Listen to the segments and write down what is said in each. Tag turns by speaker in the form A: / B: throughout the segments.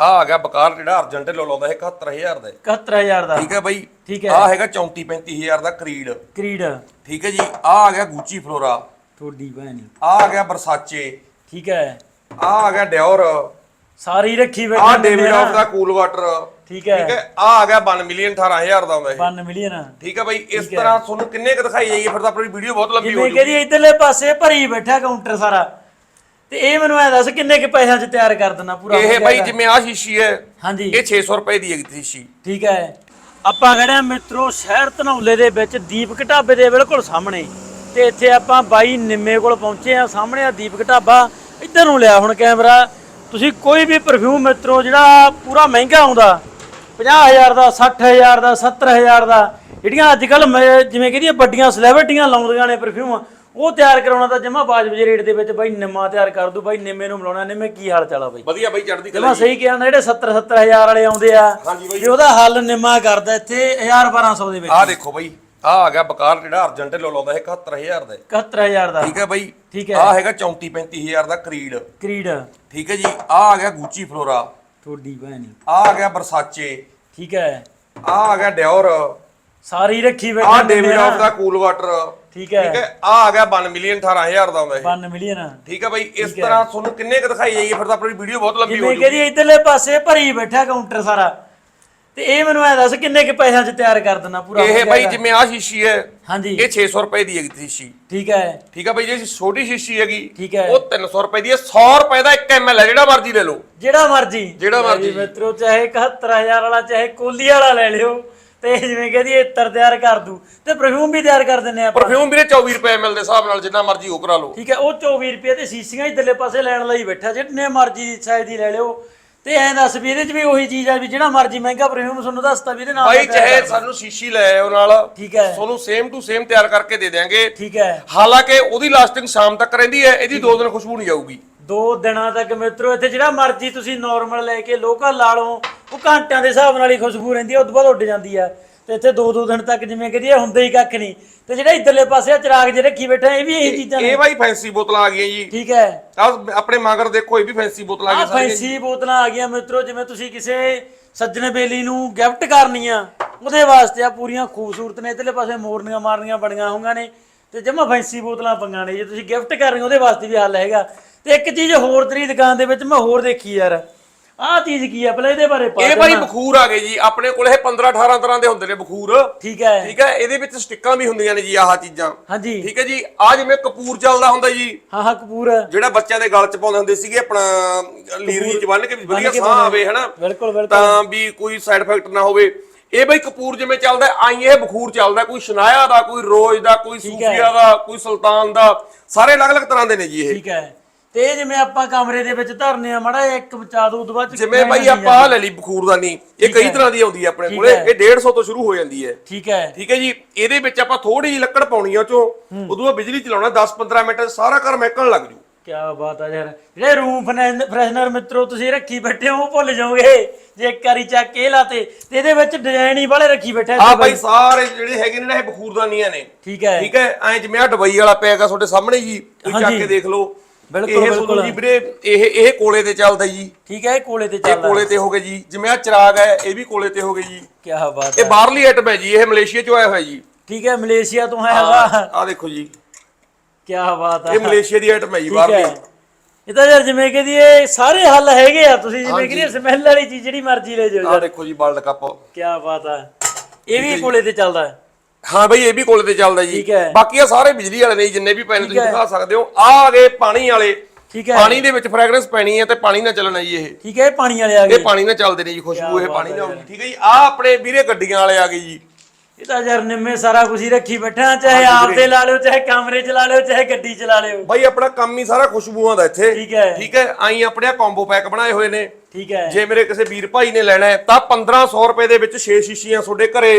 A: ਆ ਆ ਗਿਆ ਬਕਾਰ ਜਿਹੜਾ ਅਰਜੈਂਟ ਲੋ ਲਾਉਂਦਾ ਹੈ 71000 ਦਾ। ਹੈ।
B: 71000 ਦਾ।
A: ਠੀਕ ਹੈ ਬਾਈ?
B: ਠੀਕ ਹੈ।
A: ਆ ਹੈਗਾ 34 35000 ਦਾ ਕਰੀਡ
B: ਕਰੀਡ
A: ਠੀਕ ਹੈ ਜੀ? ਆ ਆ ਗਿਆ ਗੂਚੀ ਫਲੋਰਾ।
B: ਥੋੜੀ ਭੈਣੀ।
A: ਆ ਆ ਗਿਆ ਬਰਸਾਚੇ।
B: ਠੀਕ ਹੈ।
A: ਆ ਆ ਗਿਆ ਡਿਓਰ।
B: ਸਾਰੀ ਰੱਖੀ
A: ਆ
B: ਬੈਠੇ
A: ਡੇਵਿਡ ਆਫ ਦਾ ਕੂਲ ਵਾਟਰ।
B: ਠੀਕ ਹੈ।
A: ਠੀਕ ਹੈ? ਆ ਆ ਗਿਆ 1 ਮਿਲੀਅਨ 18000 ਦਾ ਆਉਂਦਾ ਇਹ
B: 1 ਮਿਲੀਅਨ।
A: ਠੀਕ ਹੈ ਬਾਈ? ਇਸ ਤਰ੍ਹਾਂ ਤੁਹਾਨੂੰ ਕਿੰਨੇ ਕੁ ਦਿਖਾਈ ਜਾਈਏ? ਫਿਰ ਤਾਂ ਆਪਣੀ ਵੀਡੀਓ ਬਹੁਤ ਲੰਬੀ ਹੋ
B: ਜਿਵੇਂ
A: ਜੂਗੀ
B: ਕਹਿੰਦੀ ਇਧਰਲੇ ਪਾਸੇ ਭਰੀ ਬੈਠਾ ਕਾਊਂਟਰ ਸਾਰਾ। ਤੇ ਇਹ ਮੈਨੂੰ ਐ ਦੱਸ ਕਿੰਨੇ ਕੁ ਪੈਸਿਆਂ 'ਚ ਤਿਆਰ ਕਰ ਦੇਣਾ ਪੂਰਾ
A: ਇਹ ਬਾਈ। ਜਿਵੇਂ ਆ ਸ਼ੀਸ਼ੀ ਹੈ
B: ਹਾਂਜੀ।
A: ਇਹ 600 ਰੁਪਏ ਦੀ ਹੈ ਸ਼ੀਸ਼ੀ।
B: ਠੀਕ ਹੈ। ਆਪਾਂ ਆ ਮਿੱਤਰੋ ਸ਼ਹਿਰ ਧਨੌਲੇ ਦੇ ਵਿੱਚ ਦੀਪਕ ਢਾਬੇ ਦੇ ਬਿਲਕੁਲ ਸਾਹਮਣੇ। ਤੇ ਇੱਥੇ ਆਪਾਂ ਬਾਈ ਨਿੰਮੇ ਕੋਲ ਪਹੁੰਚੇ ਆ ਸਾਹਮਣੇ ਆ ਦੀਪਕ ਢਾਬਾ। ਇੱਧਰ ਨੂੰ ਲਿਆ ਹੁਣ ਕੈਮਰਾ। ਤੁਸੀਂ ਕੋਈ ਵੀ ਪਰਫਿਊਮ ਮਿੱਤਰੋ ਜਿਹੜਾ ਪੂਰਾ ਮਹਿੰਗਾ ਆਉਂਦਾ 50000 ਦਾ 60000 ਦਾ 70000 ਦਾ ਜਿਹੜੀਆਂ ਅੱਜ ਕੱਲ ਜਿਵੇਂ ਕਹਿੰਦੀ ਵੱਡੀਆਂ ਸੈਲੀਬ੍ਰਿਟੀਆਂ ਲਾਉਂਦੀਆਂ ਨੇ ਪਰਫਿਊਮ ਉਹ ਤਿਆਰ ਕਰਾਉਣਾ ਤਾਂ ਜਮਾ ਬਾਜਬ ਜਿਹੇ ਰੇਟ ਦੇ ਵਿੱਚ ਬਾਈ ਨਿੰਮਾ ਤਿਆਰ ਕਰ ਦੂ ਬਾਈ ਨਿੰਮੇ ਨੂੰ ਬੁਲਾਉਣਾ ਨਿੰਮੇ ਕੀ ਹਾਲ ਚਾਲ ਆ ਬਾਈ?
A: ਵਧੀਆ ਬਾਈ ਚੜਦੀ
B: ਜਮਾ ਸਹੀ ਕਿਹਾ ਨਾ ਜਿਹੜੇ 70 70000 ਵਾਲੇ ਆਉਂਦੇ ਆ। ਜੇ ਉਹਦਾ ਹੱਲ ਨਿੰਮਾ ਕਰਦਾ ਇੱਥੇ 1000 1200 ਦੇ ਵਿੱਚ।
A: ਆ ਦੇਖੋ ਬਾਈ ਆ ਆ ਗਿਆ ਬਕਾਰ ਜਿਹੜਾ ਅਰਜੈਂਟ ਲੋ ਲਾਉਂਦਾ ਹੈ 71000 ਦਾ। ਹੈ।
B: 71000 ਦਾ।
A: ਠੀਕ ਹੈ ਬਾਈ।
B: ਠੀਕ ਹੈ।
A: ਆ ਹੈਗਾ 34 35000 ਦਾ ਕਰੀਡ।
B: ਕਰੀਡ।
A: ਠੀਕ ਹੈ ਜੀ ਆ ਆ ਗਿਆ ਗੂਚੀ ਫਲੋਰਾ।
B: ਥੋੜੀ ਭੈਣੀ
A: ਆ ਆ ਗਿਆ ਬਰਸਾਚੇ।
B: ਠੀਕ ਹੈ।
A: ਆ ਆ ਗਿਆ ਡਿਓਰ।
B: ਸਾਰੀ ਰੱਖੀ
A: ਆ।
B: ਬੈਠੇ
A: ਡੇਵਿਡ ਆਫ ਦਾ ਕੂਲ ਵਾਟਰ।
B: ਠੀਕ ਹੈ।
A: ਠੀਕ ਹੈ ਆ ਆ ਗਿਆ 1 ਮਿਲੀਅਨ 18000 ਦਾ ਆਉਂਦਾ ਇਹ।
B: 1 ਮਿਲੀਅਨ
A: ਠੀਕ ਹੈ ਬਾਈ ਇਸ ਤਰ੍ਹਾਂ ਤੁਹਾਨੂੰ ਕਿੰਨੇ ਕੁ ਦਿਖਾਈ ਜਾਈਏ ਫਿਰ ਤਾਂ ਆਪਣੀ ਵੀਡੀਓ ਬਹੁਤ ਲੰਬੀ ਹੋ
B: ਜਿਵੇਂ ਕਹਿੰਦੀ ਇਧਰਲੇ ਪਾਸੇ ਭਰੀ ਬੈਠਾ ਕਾਊਂਟਰ ਸਾਰਾ? ਤੇ ਇਹ ਮੈਨੂੰ ਐ ਦੱਸ ਕਿੰਨੇ ਕੁ ਪੈਸਿਆਂ 'ਚ ਤਿਆਰ ਕਰ ਦੇਣਾ ਪੂਰਾ
A: ਇਹ ਬਾਈ। ਜਿਵੇਂ ਆ ਸ਼ੀਸ਼ੀ ਹੈ
B: ਹਾਂਜੀ।
A: ਇਹ 600 ਰੁਪਏ ਦੀ ਹੈਗੀ ਸ਼ੀਸ਼ੀ।
B: ਠੀਕ ਹੈ।
A: ਠੀਕ ਹੈ ਬਾਈ ਜੇ ਛੋਟੀ ਸ਼ੀਸ਼ੀ ਹੈਗੀ
B: ਠੀਕ ਹੈ।
A: ਉਹ 300 ਰੁਪਏ ਦੀ ਹੈ 100 ਰੁਪਏ ਦਾ 1 ml ਹੈ ਜਿਹੜਾ ਮਰਜ਼ੀ ਲੈ ਲਓ।
B: ਜਿਹੜਾ ਮਰਜ਼ੀ।
A: ਜਿਹੜਾ ਮਰਜ਼ੀ।
B: ਮਿੱਤਰੋ ਚਾਹੇ 71000 ਵਾਲਾ ਚਾਹੇ ਕੋਲੀ ਵਾਲਾ ਲੈ ਲਿਓ। ਤੇ ਜਿਵੇਂ ਕਹਿੰਦੀ ਇਤਰ ਤਿਆਰ ਕਰ ਦੂ। ਤੇ ਪਰਫਿਊਮ ਵੀ ਤਿਆਰ ਕਰ ਦਿੰਨੇ ਆਪਾਂ।
A: ਪਰਫਿਊਮ ਵੀਰੇ 24 ਰੁਪਏ ml ਦੇ ਹਿਸਾਬ ਨਾਲ ਜਿੰਨਾ ਮਰਜ਼ੀ ਉਹ ਕਰਾ ਲਓ।
B: ਠੀਕ ਹੈ ਉਹ 24 ਰੁਪਏ ਤੇ ਸੀਸੀਆਂ ਇਧਰਲੇ ਪਾਸੇ ਲੈਣ ਲਈ ਬੈਠਾ ਜਿੰਨੇ ਮਰਜ਼ੀ ਸਾਈਜ਼ ਦੀ ਲੈ ਲਿਓ। ਤੇ ਐਂ ਦੱਸ ਵੀ ਇਹਦੇ ਚ ਵੀ ਉਹੀ ਚੀਜ਼ ਆ ਵੀ ਜਿਹੜਾ ਮਰਜ਼ੀ ਮਹਿੰਗਾ ਪਰਫਿਊਮ ਤੁਹਾਨੂੰ ਦੱਸਤਾ ਵੀ ਇਹਦੇ ਨਾਲ ਤਿਆਰ
A: ਚਾਹੇ ਸਾਨੂੰ ਸ਼ੀਸ਼ੀ ਲੈ ਆਓ ਨਾਲ
B: ਠੀਕ ਹੈ।
A: ਤੁਹਾਨੂੰ ਸੇਮ ਟੂ ਸੇਮ ਤਿਆਰ ਕਰਕੇ ਦੇ ਦਿਆਂਗੇ।
B: ਠੀਕ ਹੈ।
A: ਹਾਲਾਂਕਿ ਉਹਦੀ ਲਾਸਟਿੰਗ ਸ਼ਾਮ ਤੱਕ ਰਹਿੰਦੀ ਹੈ ਇਹਦੀ ਦੋ ਦਿਨ ਖੁਸ਼ਬੂ ਨਹੀਂ ਜਾਊਗੀ
B: ਦੋ ਦਿਨਾਂ ਤੱਕ ਮਿੱਤਰੋ ਇੱਥੇ ਜਿਹੜਾ ਮਰਜ਼ੀ ਤੁਸੀਂ ਨਾਰਮਲ ਲੈ ਕੇ ਲੋਕਲ ਲਾ ਲਓ ਉਹ ਘੰਟਿਆਂ ਦੇ ਹਿਸਾਬ ਨਾਲ ਹੀ ਖੁਸ਼ਬੂ ਰਹਿੰਦੀ ਆ ਤੋਂ ਬਾਅਦ ਉੱਡ ਜਾਂਦੀ ਆ। ਤੇ ਇੱਥੇ ਦੋ ਦੋ ਦਿਨ ਤੱਕ ਜਿਵੇਂ ਕਹਦੀ ਹੁੰਦਾ ਹੀ ਕੱਖ ਨਹੀਂ। ਤੇ ਜਿਹੜਾ ਇਧਰਲੇ ਪਾਸੇ ਆ ਚਿਰਾਗ ਜੇ ਰੱਖੀ ਬੈਠਾ ਇਹ ਵੀ ਇਹੀ ਚੀਜ਼ਾਂ ਨੇ।
A: ਇਹ ਬਾਈ ਫੈਂਸੀ ਬੋਤਲਾਂ ਆ ਗਈਆਂ ਜੀ।
B: ਠੀਕ ਹੈ।
A: ਆਹ ਆਪਣੇ ਮਗਰ ਦੇਖੋ ਇਹ ਵੀ ਫੈਂਸੀ ਬੋਤਲਾਂ ਆ
B: ਆ
A: ਗਈਆਂ ਸਾਰੀਆਂ
B: ਫੈਂਸੀ ਬੋਤਲਾਂ ਆ ਗਈਆਂ ਮਿੱਤਰੋ ਜਿਵੇਂ ਤੁਸੀਂ ਕਿਸੇ ਸੱਜਣ ਬੇਲੀ ਨੂੰ ਗਿਫਟ ਕਰਨੀ ਆ ਉਹਦੇ ਵਾਸਤੇ ਆ ਪੂਰੀਆਂ ਖੂਬਸੂਰਤ ਨੇ। ਇਧਰਲੇ ਪਾਸੇ ਮੋਰਨੀਆਂ ਮਾਰਨੀਆਂ ਬਣੀਆਂ ਹੋਈਆਂ ਨੇ। ਤੇ ਜਮਾ ਫੈਂਸੀ ਬੋਤਲਾਂ ਪੰਗਾਂ ਨੇ। ਜੇ ਤੁਸੀਂ ਗਿਫਟ ਕਰ ਰਹੇ ਹੋ ਉਹਦੇ ਵਾਸਤੇ ਵੀ ਹੱਲ ਹੈਗਾ। ਤੇ ਇੱਕ ਚੀਜ਼ ਹੋਰ ਤੇਰੀ ਦੁਕਾਨ ਦੇ ਵਿੱਚ ਮੈਂ ਹੋਰ ਦੇਖੀ ਯਾਰ। ਆਹ ਚੀਜ਼ ਕੀ ਆ? ਪਹਿਲਾਂ ਇਹਦੇ ਬਾਰੇ ਪਾ
A: ਇਹ
B: ਦੇਣਾ।
A: ਬਖੂਰ ਆ ਗਏ ਜੀ। ਆਪਣੇ ਕੋਲ ਇਹ 15 18 ਤਰ੍ਹਾਂ ਦੇ ਹੁੰਦੇ ਨੇ ਬਖੂਰ।
B: ਠੀਕ ਹੈ।
A: ਠੀਕ ਹੈ? ਇਹਦੇ ਵਿੱਚ ਸਟਿੱਕਾਂ ਵੀ ਹੁੰਦੀਆਂ ਨੇ ਜੀ ਆਹ ਚੀਜ਼ਾਂ।
B: ਹਾਂਜੀ।
A: ਠੀਕ ਹੈ ਜੀ? ਆ ਜਿਵੇਂ ਕਪੂਰ ਚੱਲਦਾ ਹੁੰਦਾ ਜੀ।
B: ਹਾਂ ਹਾਂ ਕਪੂਰ।
A: ਜਿਹੜਾ ਬੱਚਿਆਂ ਦੇ ਗਲ 'ਚ ਪਾਉਂਦੇ ਹੁੰਦੇ ਸੀਗੇ ਆਪਣਾ ਲੀਰੀ 'ਚ ਬੰਨ ਕੇ ਵੀ ਵਧੀਆ ਸਾਹ ਆਵੇ ਹਨਾ?
B: ਬਿਲਕੁਲ ਬਿਲਕੁਲ।
A: ਤਾਂ ਵੀ ਕੋਈ ਸਾਈਡ ਇਫੈਕਟ ਨਾ ਹੋਵੇ। ਇਹ ਬਈ ਕਪੂਰ ਜਿਵੇਂ ਚੱਲਦਾ ਆਈ ਇਹ ਬਖੂਰ ਚੱਲਦਾ। ਕੋਈ ਸ਼ਨਾਇਆ ਦਾ ਕੋਈ ਰੋਜ਼ ਦਾ ਕੋਈ ਸੂਫੀਆ ਦਾ ਕੋਈ ਸੁਲਤਾਨ ਦਾ ਸਾਰੇ ਅਲੱਗ-ਅਲੱਗ ਤਰ੍ਹਾਂ ਦੇ ਨੇ ਜੀ ਇਹ।
B: ਠੀਕ ਹੈ। ਤੇ ਇਹ ਜਿਵੇਂ ਆਪਾਂ ਕਮਰੇ ਦੇ ਵਿੱਚ ਧਰਨੇ ਆ ਮੜਾ ਇੱਕ ਬਚਾ ਦੋ ਉਦੋਂ ਬਾਅਦ ਚ
A: ਜਿਵੇਂ ਬਾਈ ਆਪਾਂ ਆਹ ਲੈ ਲਈ ਬਖੂਰ ਦਾ ਨਹੀਂ ਇਹ ਕਈ ਤਰ੍ਹਾਂ ਦੀ ਆਉਂਦੀ ਹੈ ਆਪਣੇ ਕੋਲੇ। ਇਹ 150 ਤੋਂ ਸ਼ੁਰੂ ਹੋ ਜਾਂਦੀ ਹੈ।
B: ਠੀਕ ਹੈ।
A: ਠੀਕ ਹੈ ਜੀ ਇਹਦੇ ਵਿੱਚ ਆਪਾਂ ਥੋੜੀ ਜਿਹੀ ਲੱਕੜ ਪਾਉਣੀ ਆ ਉਹ ਚੋਂ ਉਦੋਂ ਬਾਅਦ ਬਿਜਲੀ ਚਲਾਉਣਾ 10-15 ਮਿੰਟ ਸਾਰਾ ਘਰ ਮਹਿਕਣ ਲੱਗ ਜੂ।
B: ਕੀ ਬਾਤ ਆ ਯਾਰ। ਜਿਹੜੇ ਰੂਮ ਫਰੈਸ਼ਨਰ ਮਿੱਤਰੋ ਤੁਸੀਂ ਰੱਖੀ ਬੈਠੇ ਹੋ ਉਹ ਭੁੱਲ ਜਾਓਗੇ। ਜੇ ਇੱਕ ਵਾਰੀ ਚੱਕ ਕੇ ਲਾਤੇ ਤੇ ਇਹਦੇ ਵਿੱਚ ਡਿਜ਼ਾਈਨ ਹੀ ਵਾਲੇ ਰੱਖੀ ਬੈਠੇ
A: ਆ ਬਾਈ ਸਾਰੇ ਜਿਹੜੇ ਹੈਗੇ ਨੇ ਨਾ ਇਹ ਬਖੂਰਦਾਨੀਆਂ ਨੇ।
B: ਠੀਕ ਹੈ।
A: ਠੀਕ ਹੈ ਐ ਜਿਵੇਂ ਆ ਡਬਈ ਵਾਲਾ ਪਿਆ ਹੈਗਾ ਤੁਹਾਡੇ ਸਾਹਮਣੇ ਜੀ ਤੁਸੀਂ ਚੱਕ। ਕੇ ਦੇਖ ਲਓ।
B: ਬਿਲਕੁਲ,
A: ਇਹ
B: ਬਿਲਕੁਲ।
A: ਜੀ ਵੀਰੇ ਇਹ ਇਹ ਕੋਲੇ ਤੇ ਚੱਲਦਾ ਜੀ।
B: ਠੀਕ ਹੈ ਇਹ ਕੋਲੇ ਤੇ
A: ਇਹ
B: ਚੱਲਦਾ
A: ਕੋਲੇ ਤੇ ਹੋ ਗਏ ਜੀ। ਜਿਵੇਂ ਆ ਚਿਰਾਗ ਹੈ ਇਹ ਵੀ ਕੋਲੇ ਤੇ ਹੋ ਗਏ ਜੀ।
B: ਕੀ ਬਾਤ
A: ਇਹ
B: ਹੈ।
A: ਬਾਹਰਲੀ ਆਈਟਮ ਹੈ ਜੀ ਇਹ ਮਲੇਸ਼ੀਆ ਚੋਂ ਆਇਆ ਹੋਇਆ ਜੀ।
B: ਠੀਕ ਹੈ ਮਲੇਸ਼ੀਆ ਤੋਂ ਹੈ ਹੈਗਾ
A: ਆ ਦੇਖੋ ਜੀ।
B: ਕੀ ਬਾਤ ਹੈ।
A: ਇਹ ਮਲੇਸ਼ੀਆ ਦੀ ਆਈਟਮ ਹੈ ਜੀ ਬਾਹਰਲੀ।
B: ਇਹ ਤਾਂ ਯਾਰ ਜਿਵੇਂ ਕਿ ਇਹ ਸਾਰੇ ਹੱਲ ਹੈਗੇ ਆ। ਤੁਸੀਂ ਜਿਵੇਂ ਕਿ ਸਮੈਲ ਵਾਲੀ ਚੀਜ਼ ਜਿਹੜੀ ਮਰਜ਼ੀ ਲੈ ਜਾਓ
A: ਆ ਦੇਖੋ ਜੀ ਵਰਲਡ ਕੱਪ
B: ਕੀ ਬਾਤ ਹੈ। ਇਹ ਵੀ ਕੋਲੇ ਤੇ ਚੱਲਦਾ ਹੈ।
A: ਹਾਂ ਬਈ ਇਹ ਵੀ ਕੋਲੇ ਤੇ ਚੱਲਦਾ ਜੀ।
B: ਠੀਕ ਹੈ।
A: ਬਾਕੀ ਆ ਸਾਰੇ ਬਿਜਲੀ ਵਾਲੇ ਨੇ ਜੀ, ਜਿੰਨੇ ਵੀ ਪੈਨ ਤੁਸੀਂ। ਦਿਖਾ ਸਕਦੇ ਹੋ ਆ ਆ ਗਏ ਪਾਣੀ ਵਾਲੇ।
B: ਠੀਕ ਹੈ।
A: ਪਾਣੀ ਦੇ ਵਿੱਚ ਫ੍ਰੈਗਰੈਂਸ ਪੈਣੀ ਹੈ ਤੇ ਪਾਣੀ ਨਾਲ ਚੱਲਣਾ ਜੀ ਇਹ।
B: ਠੀਕ ਹੈ ਇਹ ਪਾਣੀ ਵਾਲੇ ਆ
A: ਇਹ
B: ਗਏ
A: ਪਾਣੀ ਨਾਲ ਚੱਲਦੇ ਨੇ ਜੀ ਖੁਸ਼ਬੂ ਇਹ ਪਾਣੀ ਨਾਲ ਆਉਂਦੀ ਠੀਕ ਹੈ ਜੀ। ਆ ਆਪਣੇ ਵੀਰੇ ਗੱਡੀਆਂ ਵਾਲੇ ਆ ਗਏ ਜੀ।
B: ਇਹ ਤਾਂ ਯਾਰ ਨਿੰਮੇ ਸਾਰਾ ਕੁਝ ਹੀ ਰੱਖੀ ਬੈਠਾ ਚਾਹੇ ਆਪਦੇ ਲਾ ਲਿਓ ਚਾਹੇ ਕਮਰੇ 'ਚ ਲਾ ਲਿਓ ਚਾਹੇ ਗੱਡੀ 'ਚ ਲਾ ਲਿਓ।
A: ਬਾਈ ਆਪਣਾ ਕੰਮ ਹੀ ਸਾਰਾ ਖੁਸ਼ਬੂਆਂ ਦਾ ਇੱਥੇ।
B: ਠੀਕ ਹੈ।
A: ਠੀਕ ਹੈ ਆਈ ਆਪਣੇ ਆ ਕੰਬੋ ਪੈਕ ਬਣਾਏ ਹੋਏ ਨੇ।
B: ਠੀਕ ਹੈ।
A: ਜੇ ਮੇਰੇ ਕਿਸੇ ਵੀਰ ਭਾਈ ਨੇ ਲੈਣਾ ਹੈ ਤਾਂ 1500 ਰੁਪਏ ਦੇ ਵਿੱਚ 6 ਸ਼ੀਸ਼ੀਆਂ ਤੁਹਾਡੇ ਘਰੇ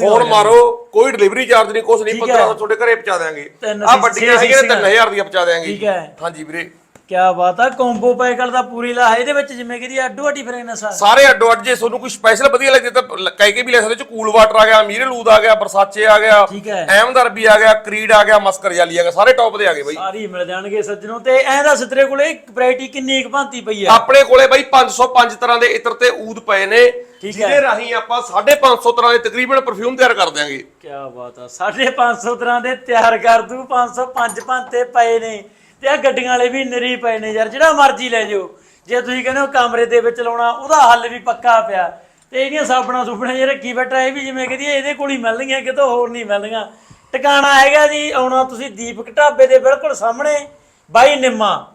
A: ਫੋਨ ਮਾਰੋ ਕੋਈ ਡਿਲੀਵਰੀ ਚਾਰਜ ਨਹੀਂ ਕੁਛ ਨਹੀਂ
B: ਠੀਕ ਹੈ।
A: 1500 ਤੁਹਾਡੇ ਘਰੇ ਪਹੁੰਚਾ
B: ਤਿੰਨ
A: ਆ ਵੱਡੀਆਂ ਹੈਗੀਆਂ ਨੇ
B: ਸ਼ੀਸ਼ੀਆਂ।
A: 3000 ਦੀਆਂ ਪਹੁੰਚਾ ਦੇਾਂਗੇ
B: ਠੀਕ ਹੈ।
A: ਹਾਂਜੀ ਵੀਰੇ।
B: ਕਿਆ ਬਾਤ ਆ ਕੰਬੋ ਪੈਕਲ ਦਾ ਪੂਰੀ ਲਾ ਇਹਦੇ ਵਿੱਚ ਜਿਵੇਂ ਕਿ ਦੀ ਅੱਡੋ ਅੱਡੀ ਫਰੈਗਨੈਂਸ ਆ
A: ਸਾਰੇ। ਅੱਡੋ ਅੱਡ ਜੇ ਤੁਹਾਨੂੰ ਕੋਈ ਸਪੈਸ਼ਲ ਵਧੀਆ ਲੱਗੇ ਤਾਂ ਲ- ਕਹਿ ਕੇ ਵੀ ਲੈ ਸਕਦੇ ਚ ਕੂਲ ਵਾਟਰ ਆ ਗਿਆ ਮੀਰੇ ਲੂਦ ਆ ਗਿਆ ਬਰਸਾਚੇ ਆ ਗਿਆ
B: ਠੀਕ ਹੈ।
A: ਅਹਿਮਦਰ ਵੀ ਆ ਗਿਆ ਕਰੀਡ ਆ ਗਿਆ ਮਸਕਰ ਜਾਲੀ ਆ ਗਿਆ ਸਾਰੇ ਟੌਪ ਦੇ ਆ ਗਏ ਬਾਈ।
B: ਸਾਰੀ ਮਿਲ ਜਾਣਗੇ ਸੱਜਣੋ ਤੇ ਐਂ ਦੱਸ ਤੇਰੇ ਕੋਲੇ ਵੈਰਾਈਟੀ ਕਿੰਨੀ ਇੱਕ ਭਾਂਤੀ ਪਈ ਆ?
A: ਆਪਣੇ ਕੋਲੇ ਬਾਈ 505 ਤਰ੍ਹਾਂ ਦੇ ਇਤਰ ਤੇ ਊਦ ਪਏ ਨੇ
B: ਹੈ।
A: ਜਿਹਦੇ ਰਾਹੀਂ ਆਪਾਂ 550 ਤਰ੍ਹਾਂ ਦੇ ਤਕਰੀਬਨ ਪਰਫਿਊਮ ਤਿਆਰ ਕਰ ਦਿਆਂਗੇ।
B: ਕਿਆ ਬਾਤ ਆ 550 ਤਰ੍ਹਾਂ ਦੇ ਤਿਆਰ ਕਰ ਦੂ 505 ਭਾਂਤੇ ਪਏ ਨੇ। ਤੇ ਆ ਗੱਡੀਆਂ ਵਾਲੇ ਵੀ ਨਰੀ ਪਏ ਨੇ ਯਾਰ, ਜਿਹੜਾ ਮਰਜ਼ੀ ਲੈ ਜਾਓ। ਜੇ ਤੁਸੀਂ ਕਹਿੰਦੇ ਹੋ ਕਮਰੇ ਦੇ ਵਿੱਚ ਲਾਉਣਾ, ਉਹਦਾ ਹੱਲ ਵੀ ਪੱਕਾ ਪਿਆ। ਤੇ ਇਹਦੀਆਂ ਸਾਬਣਾ ਸੁਪਣਾ ਜੇ ਰੱਖੀ ਬੈਠਾ, ਇਹ ਵੀ ਜਿਵੇਂ ਕਹਦੀ ਇਹਦੇ ਕੋਲ ਹੀ ਮਿਲਣਗੀਆਂ, ਕਿਤੋਂ ਹੋਰ ਨਹੀਂ ਮਿਲਣਗੀਆਂ। ਟਿਕਾਣਾ ਹੈਗਾ ਜੀ, ਆਉਣਾ ਤੁਸੀਂ ਦੀਪਕ ਢਾਬੇ ਦੇ ਬਿਲਕੁਲ ਸਾਹਮਣੇ, ਬਾਈ ਨਿੰਮਾ।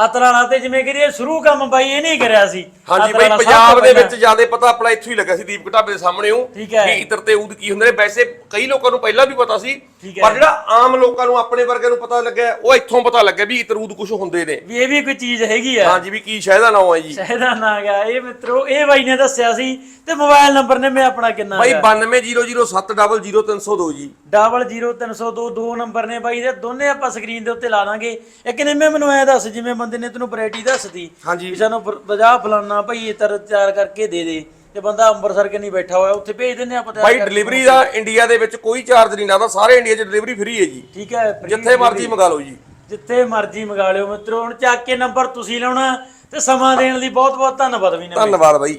B: ਆਤਰਾਲਾ ਤੇ ਜਿਵੇਂ ਕਹਦੀ ਸ਼ੁਰੂ ਕੰਮ ਬਾਈ ਇਹ ਨਹੀਂ ਕਰਿਆ ਸੀ।
A: ਹਾਂਜੀ ਬਾਈ ਪੰਜਾਬ ਦੇ। ਵਿੱਚ ਜ਼ਿਆਦਾ ਪਤਾ ਆਪਣਾ ਇੱਥੋਂ ਹੀ ਲੱਗਾ ਸੀ ਦੀਪਕ ਢਾਬੇ ਦੇ ਸਾਹਮਣੇ ਉਹ
B: ਹੈ।
A: ਵੀ ਇਤਰ ਤੇ ਊਦ ਕੀ ਹੁੰਦੇ ਨੇ। ਵੈਸੇ ਕਈ ਲੋਕਾਂ ਨੂੰ ਪਹਿਲਾਂ ਵੀ ਪਤਾ ਸੀ
B: ਹੈ।
A: ਪਰ ਜਿਹੜਾ ਆਮ ਲੋਕਾਂ ਨੂੰ ਆਪਣੇ ਵਰਗੇ ਨੂੰ ਪਤਾ ਲੱਗਿਆ ਉਹ ਇੱਥੋਂ ਪਤਾ ਲੱਗਿਆ ਵੀ ਇਤਰ ਊਦ ਕੁਝ ਹੁੰਦੇ ਨੇ।
B: ਵੀ ਇਹ ਵੀ ਕੋਈ ਚੀਜ਼ ਹੈਗੀ ਆ।
A: ਹਾਂਜੀ ਵੀ ਕੀ ਸ਼ਾਇਦ ਦਾ ਨਾਮ ਹੈ ਜੀ।
B: ਸ਼ਾਇਦਾ ਨਾ ਗਿਆ ਇਹ ਮਿੱਤਰੋ ਇਹ ਬਾਈ ਨੇ ਦੱਸਿਆ ਸੀ ਤੇ ਮੋਬਾਈਲ ਨੰਬਰ ਨੇ ਮੈਂ ਆਪਣਾ ਕਿੰਨਾ
A: ਬਾਈ
B: ਹੈਗਾ।
A: 9200700302 ਜੀ।
B: 00302 ਦੋ ਨੰਬਰ ਨੇ ਬਾਈ ਦੇ। ਦੋਨੇ ਆਪਾਂ ਸਕਰੀਨ ਦੇ ਉੱਤੇ ਲਾ ਦਾਂਗੇ। ਇੱਕ ਨੇ ਮੈਨੂੰ ਐ ਦੱਸ ਜਿਵੇਂ ਬੰਦੇ ਨੇ ਤੈਨੂੰ ਵੈਰਾਈਟੀ ਦੱਸਦੀ
A: ਹਾਂਜੀ।
B: ਵੀ ਸਾਨੂੰ ਵਜਾ ਫਲਾਨਾ ਭਾਈ ਇਹ ਤਰ ਤਿਆਰ ਕਰਕੇ ਦੇ ਦੇ ਤੇ ਬੰਦਾ ਅੰਮ੍ਰਿਤਸਰ ਕੇ ਨਹੀਂ ਬੈਠਾ ਹੋਇਆ ਉੱਥੇ ਭੇਜ ਦਿੰਦੇ ਆਪਾਂ ਕਰਕੇ।
A: ਡਿਲੀਵਰੀ ਦਾ ਇੰਡੀਆ ਦੇ ਵਿੱਚ ਕੋਈ ਚਾਰਜ ਨਹੀਂ ਲੱਗਦਾ ਸਾਰੇ ਇੰਡੀਆ 'ਚ ਡਿਲੀਵਰੀ ਫ੍ਰੀ ਹੈ ਜੀ।
B: ਠੀਕ ਹੈ
A: ਜਿੱਥੇ ਮਰਜ਼ੀ। ਮੰਗਾ ਲਓ ਜੀ।
B: ਜਿੱਥੇ ਮਰਜ਼ੀ ਮੰਗਾ ਲਿਓ ਮਿੱਤਰੋ ਹੁਣ ਚੱਕ ਕੇ ਨੰਬਰ ਤੁਸੀਂ ਲਾਉਣਾ ਤੇ ਸਮਾਂ ਦੇਣ ਲਈ ਬਹੁਤ ਬਹੁਤ ਧੰਨਵਾਦ ਵੀ ਨੇ
A: ਧੰਨਵਾਦ ਬਾਈ।